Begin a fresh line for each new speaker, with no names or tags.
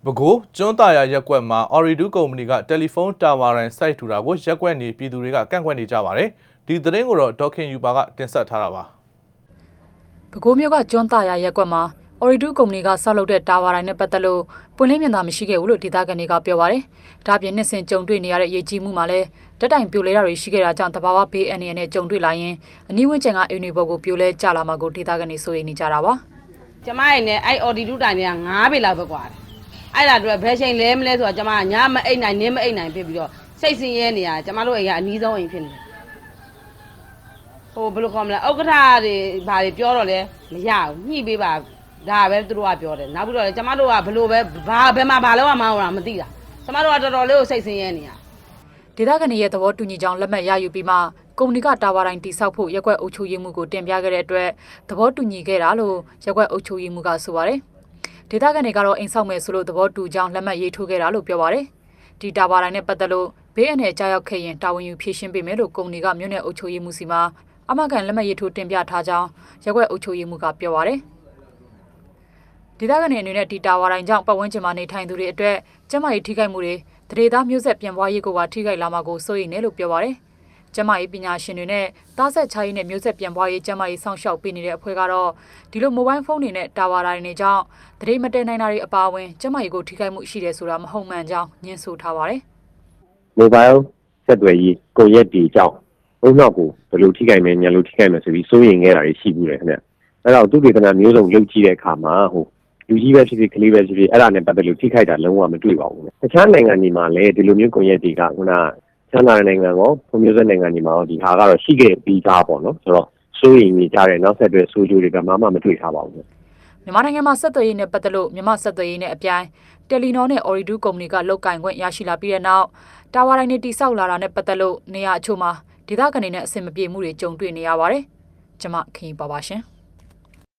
။ပဲခူးကျွန်းတာယာရက်ကွက်မှာ Oridu ကုမ္ပဏီကတယ်လီဖုန်းတာဝါရန်စိုက်ထူတာကိုရက်ကွက်နေပြည်သူတွေကကန့်ကွက်နေကြပါတယ်။ဒီသတင်းကိုတော့ဒေါခင်ယူပါကတင်ဆက်ထားတာပါ။
ပဲခူးမြို့ကကျွန်းတာယာရက်ကွက်မှာ Oridu ကုမ္ပဏီကဆောက်လုပ်တဲ့တာဝါတိုင်းနဲ့ပတ်သက်လို့ပွင့်လင်းမြင်သာမရှိခဲ့ဘူးလို့ဒေသခံတွေကပြောပါတယ်။ဒါပြင်နှစ်စဉ်ကြုံတွေ့နေရတဲ့ရေကြီးမှုမှာလည်းတက်တိုင်ပြိုလဲတာတွေရှိခဲ့တာကြောင့်တဘာဝဘေးအန္တရာယ်နဲ့ကြုံတွေ့လာရင်အနီးဝန်းကျင်ကအင်နီဘော်ကိုပြိုလဲကျလာမှာကိုဒေသခံတွေစိုးရိမ်နေကြတာပါ။
ကျမရဲ့နဲ့အဲ့ Oridu တိုင်က9ပေလောက်ပဲကွာတယ် အဲ့ဒါတို့ဘယ်ချိန်လဲမလဲဆိုတော့ကျမကညမအိတ်နိုင်နင်းမအိတ်နိုင်ဖြစ်ပြီးတော့စိတ်ဆင်းရဲနေရကျမတို့အိမ်ကအနီးဆုံးအိမ်ဖြစ်နေတယ်ဟိုဘယ်လိုခေါ်မလဲဥက္ကဋ္ဌတွေဘာတွေပြောတော့လဲမရဘူးညှိပေးပါဒါပဲသူတို့ကပြောတယ်နောက်ပြီးတော့လေကျမတို့ကဘယ်လိုပဲဘာဘယ်မှာဘာလို့မှမဟုတ်တာမသိတာကျမတို့ကတော်တော်လေးကိုစိတ်ဆင်းရဲနေရ။
ဒေသခံတွေရဲ့သဘောတူညီကြောင်းလက်မှတ်ရယူပြီးမှကုမ္ပဏီကတာဝါတိုင်းတိစောက်ဖို့ရက်ကွက်အုပ်ချုပ်ရေးမှုကိုတင်ပြခဲ့တဲ့အတွက်သဘောတူညီခဲ့တာလို့ရက်ကွက်အုပ်ချုပ်ရေးမှုကဆိုပါတယ်။ ဒေသခံတွေကတော့အိမ်ဆောက်မယ်ဆိုလို့သဘောတူကြောင်းလက်မှတ်ရေးထိုးခဲ့တာလို့ပြောပါတယ်။ဒီတာဝါတိုင်းနဲ့ပတ်သက်လို့ဘေးအန္တရာယ်ကြားရောက်ခဲ့ရင်တာဝန်ယူဖြေရှင်းပေးမယ်လို့ကုမ္ပဏီကမြို့နယ်အုပ်ချုပ်ရေးမှုစီမှာအမကန်လက်မှတ်ရေးထိုးတင်ပြထားကြောင်းရက်ကွက်အုပ်ချုပ်ရေးမှုကပြောပါတယ်။ဒေသခံတွေအနေနဲ့ဒီတာဝါတိုင်းကြောင့်ပတ်ဝန်းကျင်မှာနေထိုင်သူတွေအတွက်ကျန်းမာရေးထိခိုက်မှုတွေတရေသားမျိုးဆက်ပြန်ပွားရေးကိုပါထိခိုက်လာမှာကိုစိုးရိမ်နေလို့ပြောပါတယ်။ ကျန်းမာရေးပညာရှင်တွေနဲ့သားဆက်ချားရေးနဲ့မျိုးဆက်ပြန်ပွားရေးကျန်းမာရေးစောင့်ရှောက်ပေးနေတဲ့အဖွဲ့ကတော့ဒီလိုမိုဘိုင်းဖုန်းတွေနဲ့တာဝါတိုင်းတွေကြောင့်တရေမတည်နိုင်တာတွေအပါအဝင်ကျန်းမာရေးကိုထိခိုက်မှုရှိတယ်ဆိုတာမဟုတ်မှန်ကြောင်းညှင်းဆိုထားပါတယ်။
မိုဘိုင်းဆက်သွယ်ရေးကိုရက်တီကြောင့်ဘုံနောက်ကိုဘယ်လိုထိခိုက်မယ်ညာလိုထိခိုက်မယ်ဆိုပြီးစိုးရိမ်ခဲ့တာတွေရှိဘူးလေခင်ဗျအဲ့တော့သူဒေသနာမျိုးစုံလုပ်ကြည့်တဲ့အခါမှာဟိုလူကြီးပဲဖြစ်ဖြစ်ကလေးပဲဖြစ်ဖြစ်အဲ့ဒါနဲ့ပတ်သက်လို့ထိခိုက်တာလုံးဝမတွေ့ပါဘူးတခြားနိုင်ငံတွေမှာလည်းဒီလိုမျိုးကိုရက်တီကခုန ချမ်းသာတဲ့နိုင်ငံရောဖွံ့ဖြိုးဆဲနိုင်ငံတွေမှာရောဒီဟာကတော့ရှိခဲ့ပြီးသားပေါ့နော်ဆိုတော့စိုးရိမ်နေကြတဲ့နောက်ဆက်တွဲဆိုးကျိုးတွေကမှမမတွေ့ထားပါဘူး
မြန်မာနိုင်ငံမှာဆက်သွယ်ရေးနဲ့ပတ်သက်လို့မြန်မာဆက်သွယ်ရေးနဲ့အပြိုင်တယ်လီနောနဲ့ Oridu ကုမ္ပဏီကလုတ်ကင်ခွင့်ရရှိလာပြီးတဲ့နောက်တာဝါတိုင်းတွေတိစောက်လာတာနဲ့ပတ်သက်လို့နေရာအချို့မှာဒေသခံတွေနဲ့အဆင်မပြေမှုတွေကြုံတွေ့နေရပါတယ်။ကျွန်မခင်ပါပါရှင်။